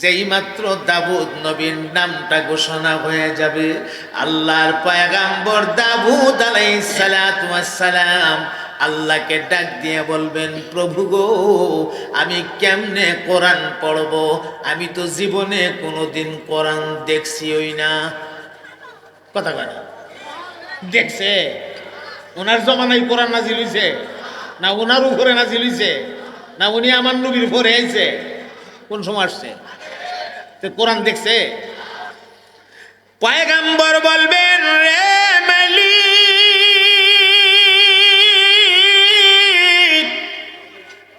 যেই মাত্র দাবুদ নবীর নামটা ঘোষণা হয়ে যাবে, আল্লাহর পয়গাম্বর দাবুদ আলাই সালাম আল্লাহকে ডাক দিয়ে বলবেন, প্রভু গো, আমি কেমনে কোরআন পড়ব? আমি তো জীবনে কোনোদিন কোরআন দেখছি ওই না। কথা কথা দেখছে? ওনার জমানায় কোরআন নাজিল হইছে, না ওনার উপরে নাজিল হইছে, না উনি আমার নবীর উপরে আইছে। কোন সময় আসছে? তো কোরআন দেখছে। পয়গাম্বর বলবেন, রে মালিক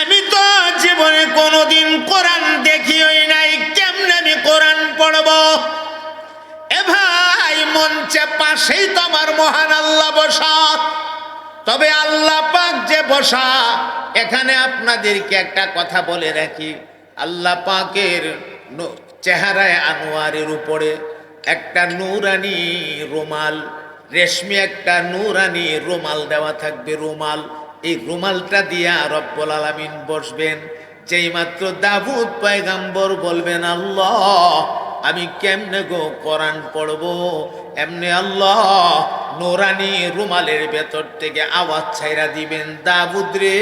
আমি তো জীবনে কোনোদিন কোরআন দেখিওই নাই। কেমনে আমি কোরআন পড়ব? এ ভাই মঞ্চে পাশেই তো আমার মহান আল্লাহ বসা। তবে আল্লাহ পাক যে বসা, এখানে আপনাদেরকে একটা কথা বলে রাখি। আল্লাহ পাকের চেহারায় আনোয়ারের উপরে একটা নূরানি রুমাল, রেশমি একটা নূরানি রুমাল দেওয়া থাকবে রুমাল। এই রুমালটা দিয়া রব্বুল আলামিন বসবেন। যেই মাত্র দাবুদ পয়গাম্বর বলবেন, আল্লাহ, আমি কেমনে গো কোরআন পড়ব? এমনি আল্লাহ নোরানি রুমালের ভেতর থেকে আওয়াজ ছাইরা দিবেন দাবুদ রে,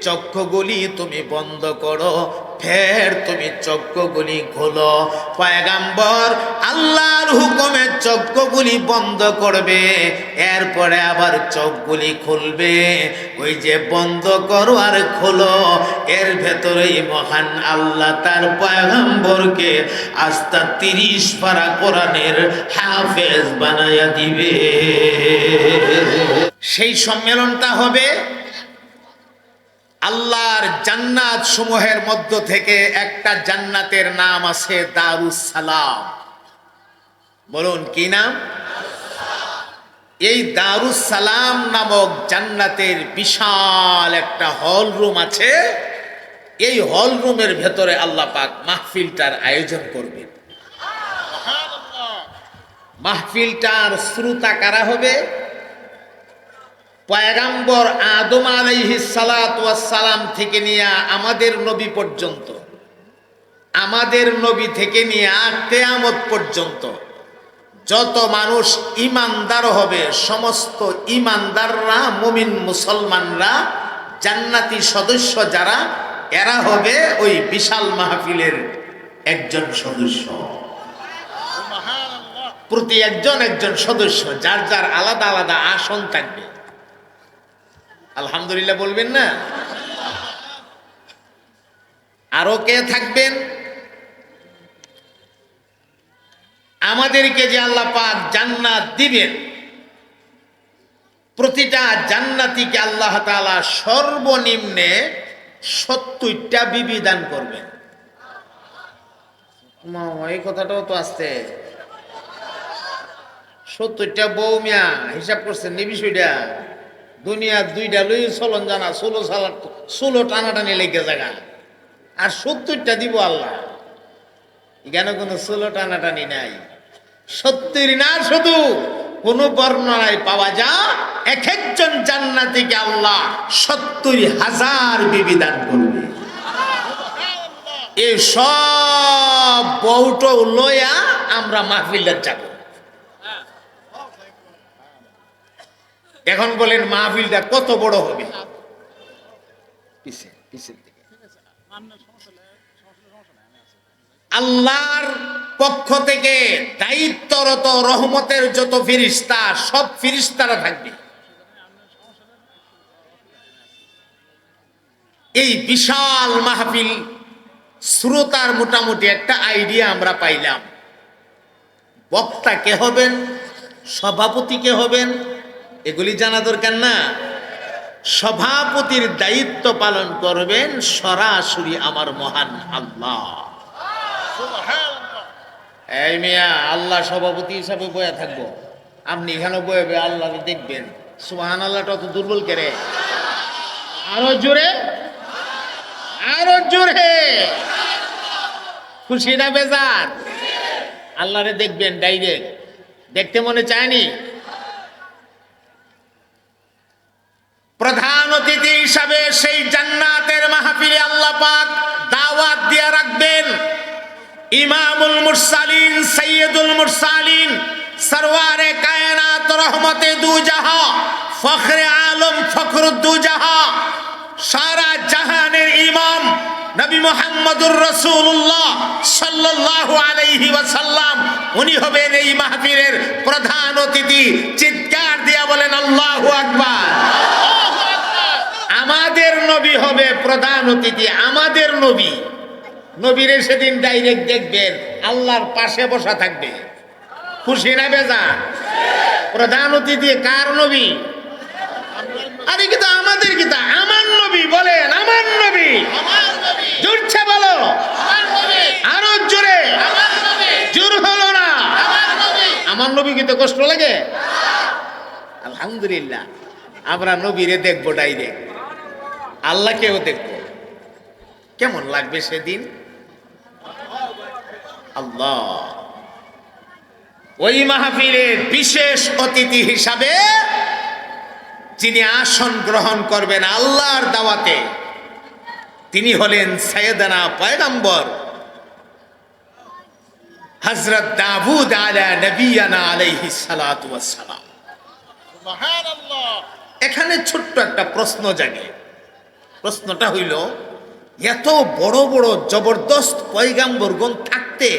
চক্ষুগুলি তুমি বন্ধ করো ফের তুমি চক্ষুগুলি খোলো। পয়গাম্বর, আল্লাহর হুকুমে চক্ষুগুলি বন্ধ করবে। এরপরে আবার চোখগুলি খুলবে। ওই যে বন্ধ করো আর খোলো। এর ভেতরেই মহান আল্লাহ তার পয়গাম্বরকে আস্তা তিরিশ পারা কোরআনের হাফেজ বানায়া দিবে। সেই সম্মেলনটা হবে আল্লাহর জান্নাত সমূহের মধ্য থেকে একটা জান্নাতের নাম আছে দারুস সালাম। বলুন, কি নাম? এই দারুস সালাম নামক জান্নাতের বিশাল একটা হল রুম আছে। এই হল রুমের ভেতরে আল্লাহ পাক মাহফিলটার আয়োজন করবেন। মাহফিলটার শ্রোতা কারা হবে? পয়গাম্বর আদম সালাম থেকে নিয়ে আমাদের নবী পর্যন্ত, আমাদের নবী থেকে নিয়ে কেয়ামত পর্যন্ত যত মানুষ ইমানদার হবে, সমস্ত ইমানদাররা, মুমিন মুসলমানরা, জান্নাতি সদস্য যারা, এরা হবে ওই বিশাল মাহফিলের একজন সদস্য। প্রতি একজন একজন সদস্য, যার যার আলাদা আলাদা আসন থাকবে। আলহামদুলিল্লাহ বলবেন না? আরও কে থাকবেন? আমাদেরকে যে আল্লাহ পাক জান্নাত দিবেন, প্রতিটা জান্নাতিকে আল্লাহ তাআলা সর্বনিম্নে সত্তরটা বিবি দান করবেন। এই কথাটাও তো আসছে। সত্তরটা বউ মিয়া হিসাব করছেন নি বিষয়টা। দুনিয়া দুইটা লই চলন জানা, ষোলো সালার ষোলো টানাটানি লেগে জায়গা আর সত্তরটা দিব আল্লাহ। এখানে কোনো ষোলো টানাটানি নাই। সত্তর না, শুধু কোন বর্ণনায় পাওয়া যা, এক একজন জান্নাতিকে আল্লাহ সত্তর হাজার বিবিধান করবে। এই সব বউটো লইয়া আমরা মাহফিলের যাব। এখন বলেন মাহফিলটা কত বড় হবে? পিছে পিছের দিকে। আল্লাহর পক্ষ থেকে দায়িত্বরত রহমতের যত ফিরিস্তা সব ফিরিস্তারা থাকবে। এই বিশাল মাহফিল শ্রোতার মোটামুটি একটা আইডিয়া আমরা পাইলাম। বক্তা কে হবেন? সভাপতি কে হবেন? এগুলি জানা দরকার না। সভাপতির দায়িত্ব পালন করবেন সরাসরি আমার মহান আল্লাহ। এই মিয়া, আল্লাহ সভাপতি হিসাবে বয়ে থাকব। আপনি এখানে বয়ে আল্লাহ দেখবেন। সুহান আল্লাহটা অত দুর্বল কেরে আরও জোরে? আরও জোরে? খুশি না বেজার? আল্লাহরে দেখবেন ডাইরেক্ট দেখতে মনে চায়নি? প্রধান অতিথি হিসাবে সেই জান্নাতের মাহফিলে আল্লাহ পাক দাওয়াত দিয়ে রাখবেন। ইমামুল মুরসালিন সৈয়দুল মুরসালিন, সরওয়ারে কায়নাত রহমতে দু জাহা ফখরে আলম ফখরুদ্দু জাহা সারা জাহানের ইমাম নবী মোহাম্মদুর রসুল্লাহ সাল্লাল্লাহু আলাইহি ওয়াসাল্লাম, উনি হবেন এই মাহফিলের প্রধান অতিথি। চিৎকার দিয়া বলেন, আল্লাহু আকবার। আমাদের নবী হবে প্রধান অতিথি, আমাদের নবী। নবীরে সেদিন ডাইরেক্ট দেখবেন, আল্লাহর পাশে বসা থাকবে। খুশি না বেজা? প্রধান অতিথি কার নবী? আরে কিন্তু আমাদের কিতা আমার নবী বলেন, আমার নবী। জুড়ছে বলো। আরও জোরে। জোর হলো না। আমার নবী কিন্তু কষ্ট লাগে। আলহামদুলিল্লাহ। আমরা নবীরে দেখব ডাইরেক্ট আল্লাহকেও দেখব কেমন লাগবে সেদিন? আল্লাহ। ওই মাহফিলের বিশেষ অতিথি হিসাবে যিনি আসন গ্রহণ করবেন আল্লাহর দাওয়াতে তিনি হলেন সৈয়দানা পয়গম্বর। হজরত দাবুদ আলা নবিয়ানা আলাইহি সালাতু ওয়াসসালাম। এখানে ছোট্ট একটা প্রশ্ন জাগে। প্রশ্নটা হইল, এত বড় বড় জবরদস্ত পয়গাম্বরগণ থাকতে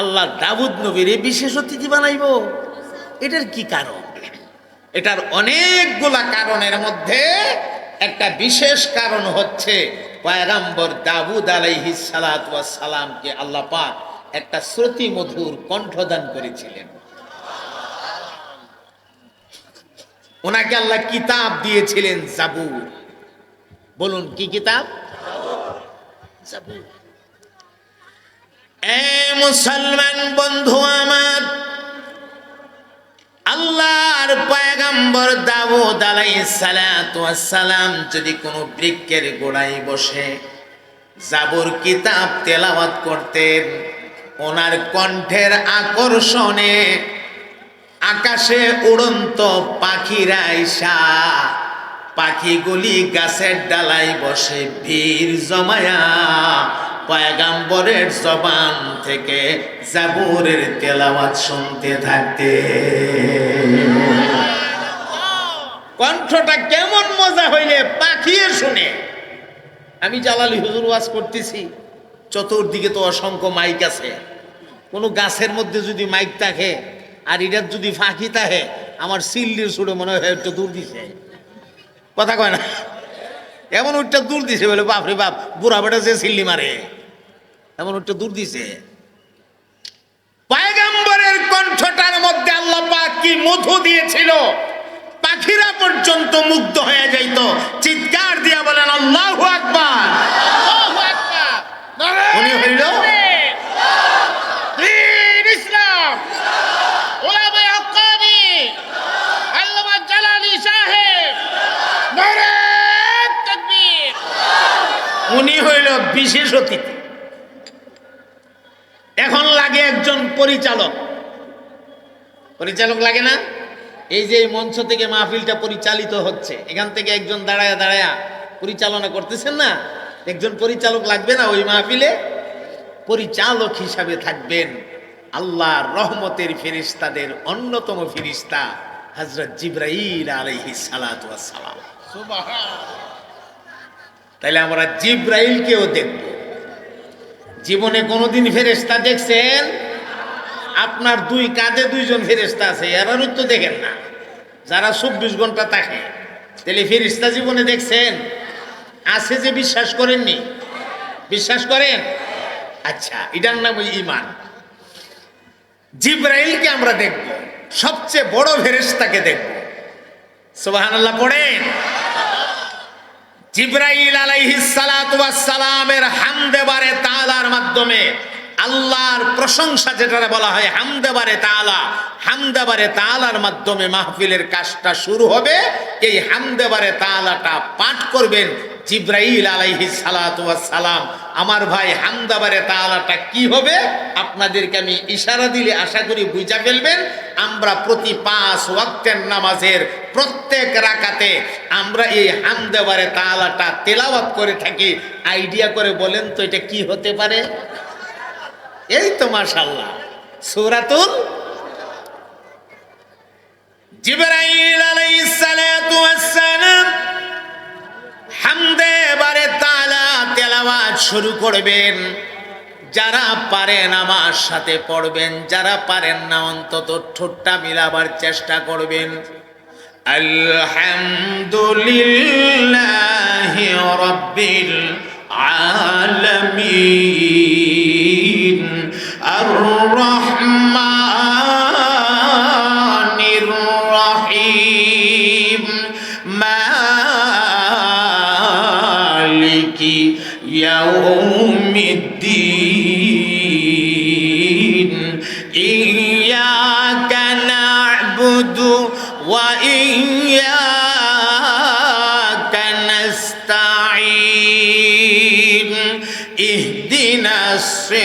আল্লাহ দাবুদ নবীর বিশেষ অতিথি বানাইব? এটার কি কারণ? এটার অনেকগুলা কারণের মধ্যে একটা বিশেষ কারণ হচ্ছে পয়গাম্বর দাবুদ আলাইহি সালামকে আল্লাহ পাক একটা শ্রুতি মধুর কণ্ঠদান করেছিলেন। ওনাকে আল্লাহ কিতাব দিয়েছিলেন জাবুর। বলুন, কি কিতাব? মুসলমান বন্ধু আমার, আল্লাহর পয়গম্বর দাউদ সালাতু সালাম যদি কোনো বৃক্ষের গোড়ায় বসে জাবুর কিতাব তেলাওয়াত করতেন, ওনার কণ্ঠের আকর্ষণে আকাশে উড়ন্ত পাখিরা আইসা পাখিগুলি গাছের ডালাই বসে ভিড় জমায়া। পয়গাম্বরের জবান থেকে জাবুরের তেলাওয়াত শুনতে থাকতে। কণ্ঠটা কেমন মজা হইলে পাখিয়ে শুনে। আমি জালালি হুজুর ওয়াজ করতেছি, চতুর্দিকে তো অসংখ্য মাইক আছে। কোনো গাছের মধ্যে যদি মাইক থাকে, আর এটার যদি ফাঁকি থাকে, আমার সিল্লির সুরে মনে হয় একটু দূর দিছে। কথা কয় না। এমন ওইটা দূর দিছে বলে বাপরে বাপ, বুড়া বেটা যে সিল্লি মারে। এমন ওইটা দূর দিছে। পায়গাম্বরের কণ্ঠটার মধ্যে আল্লাহ পাক কি মধু দিয়েছিল? পাখিরা পর্যন্ত মুগ্ধ হয়ে যাইত। চিৎকার দিয়া বলেন, আল্লাহু আকবার উনি হইল দিন ইসলাম ওলামায়ে হক্কানি আল্লামা জালালি সাহেব নারে তাকবীর উনি হইল বিশেষ অতিথি। এখন লাগে একজন পরিচালক। পরিচালক লাগে না? এই যে মঞ্চ থেকে মাহফিলটা পরিচালিত হচ্ছে, এখান থেকে একজন দাঁড়ায়া দাঁড়ায়া পরিচালনা করতেছেন না? একজন পরিচালক লাগবে না ওই মাহফিলে? পরিচালক হিসাবে থাকবেন আল্লাহ রহমতের ফেরিস্তাদের অন্যতম ফিরিস্তা হজরত জিব্রাইল আলাইহি সালাম। তাহলে আমরা জিব্রাইলকেও দেখব। জীবনে কোনোদিন ফেরেস্তা দেখছেন? আপনার দুই কাঁধে দুইজন ফেরেস্তা আছে, এরার তো দেখেন না। যারা চব্বিশ ঘণ্টা থাকে তাহলে ফেরিস্তা জীবনে দেখছেন? আছে যে বিশ্বাস করেননি? বিশ্বাস করেন? আচ্ছা এটার নাম ওই ইমান জিব্রাইলকে আমরা দেখব, সবচেয়ে বড় ফেরেস্তাকে দেখব। সুবহানাল্লাহ, পড়েন? জিব্রাইল আলাইহিসালামের হামদেবারে তালার মাধ্যমে আল্লাহর প্রশংসা যেটা বলা হয় হামদেবারে তালা তাআলা তালার মাধ্যমে মাহফিলের কাজটা শুরু হবে। এই হামদেবারে তালাটা পাঠ করবেন জিব্রাইল ওয়াস সালাম। আমার ভাই হামদাবারে তাআলাটা কি হবে? আপনাদেরকে আমি ইশারা দিলে আশা করি বুঝা ফেলবেন। আমরা প্রতি পাঁচ ওয়াক্তের নামাজের প্রত্যেক রাকাতে আমরা এই হামদাবারে তাআলাটা তেলাওয়াত করে থাকি। আইডিয়া করে বলেন তো এটা কি হতে পারে? এই তো মাশাল্লাহ সূরাতুল জিবরাইল আলাইহিস সালাতু ওয়াস শুরু করবেন। যারা পারেন আমার সাথে পড়বেন, যারা পারেন না অন্তত ঠোঁটটা মিলাবার চেষ্টা করবেন। আলহামদুলিল্লাহ রব্বিল আলামিন। আর রহমানির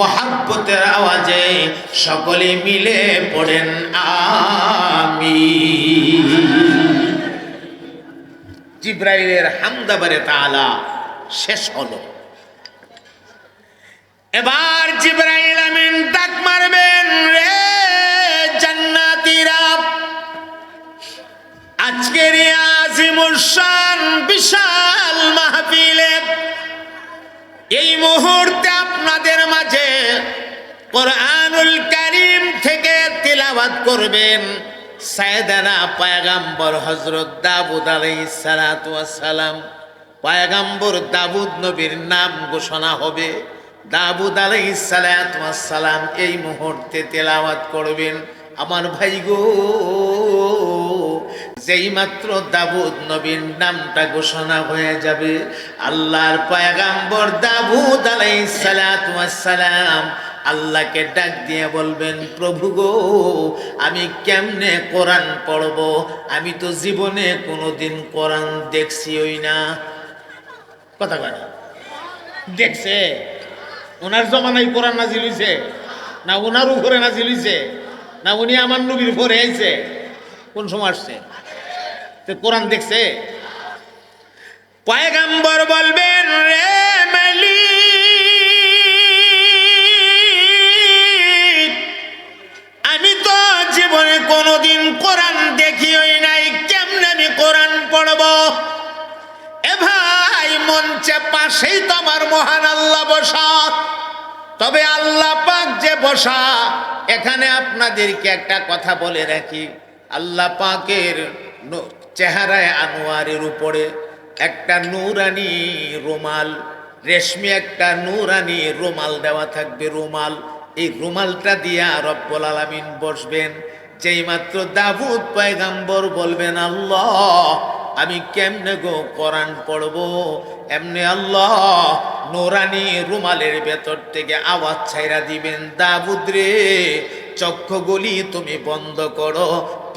মহাব্বতের আওয়াজে সকলে মিলে পড়েন আমি জিব্রাইলের হামদাবারে তালা শেষ হলো। এবার জিব্রাইল আমিন ডাক মারবেন, রে জান্নাতীরা, আজকের এই আজিমুসান বিশাল মাহফিলে কোরআনুল কারীম থেকে তিলাওয়াত করবেন সায়দানা পায়গাম্বর হজরত দাবুদ ওয়াস সালাম। পায়গাম্বর দাবুদ নবীর নাম ঘোষণা হবে। দাবুদ ওয়াস সালাম এই মুহূর্তে তেলাওয়াত করবেন। আমার ভাই গো, যেই মাত্র দাবুদ নবীর নামটা ঘোষণা হয়ে যাবে, আল্লাহর পায়গাম্বর দাবুদ ওয়াস সালাম আল্লাহকে ডাক দিয়ে বলবেন, প্রভু গো, আমি কেমনে কোরআন পড়ব? আমি তো জীবনে কোনোদিন কোরআন দেখছি ওই না। কথা কয় দেখছে? ওনার জমানায় কোরআন নাজিল হইছে, না ওনার উপরে নাজিল হইছে, না উনি আমার নবীর উপরে আইছে? কোন সময় আসছে? তো কোরআন দেখছে? পয়গাম্বর বলবেন, রে মালিক কোনোদিন কোরআন দেখিই নাই, কেমনে আমি কোরআন পড়ব? এ ভাই, মঞ্চে পাশেই তো আমার মহান আল্লাহ বসা। তবে আল্লাহ পাক যে বসা, এখানে আপনাদেরকে একটা কথা বলে রাখি। আল্লাহ পাকের চেহারায় আনোয়ারের উপরে একটা নূরানি রুমাল, রেশমি একটা নূরানি রুমাল দেওয়া থাকবে রুমাল। এই রুমালটা দিয়া রব্বুল আলামিন বসবেন। যেই মাত্র দাবুদ পয়গাম্বর বলবেন, আল্লাহ, আমি কেমনে গো কোরআন পড়ব? এমনি আল্লাহ নোরানি রুমালের ভেতর থেকে আওয়াজ ছাইরা দিবেন দাবুদ রে, চক্ষুগুলি তুমি বন্ধ করো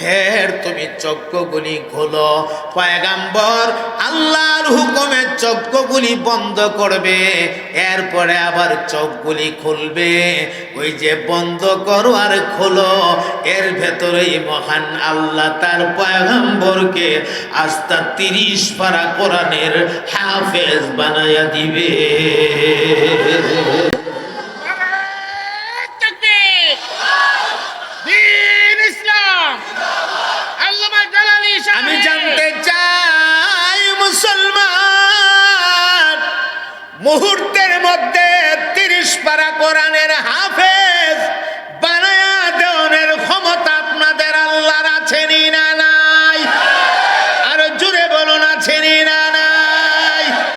ফের তুমি চক্ষুগুলি খোলো। পয়গাম্বর, আল্লাহর হুকুমে চক্ষুগুলি বন্ধ করবে, এরপরে আবার চোখগুলি খুলবে। ওই যে বন্ধ করো আর খোলো, এর ভেতরেই মহান আল্লাহ তার পয়গাম্বরকে আস্তা তিরিশ পারা কোরআনের হাফেজ বানায়া দিবে।